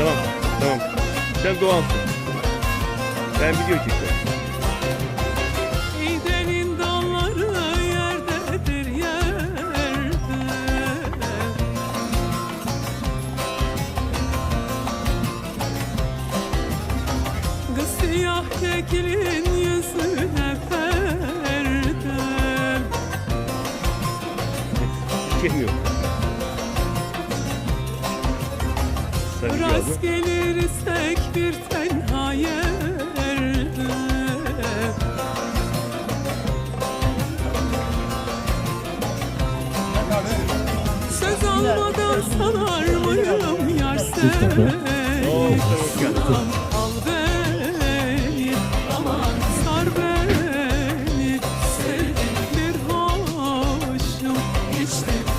Tamam, tamam. Sen doğansın. Ben video çekiyorum. İğdenin dalları yerdedir yerde Kız siyah kekilin yüzüne perde Çekmiyorum. Rast gelirsek bir tenha yerde Söz almadan sanar mıyım yar seni Al beni, aman sar Sevdim bir hoşum, içtim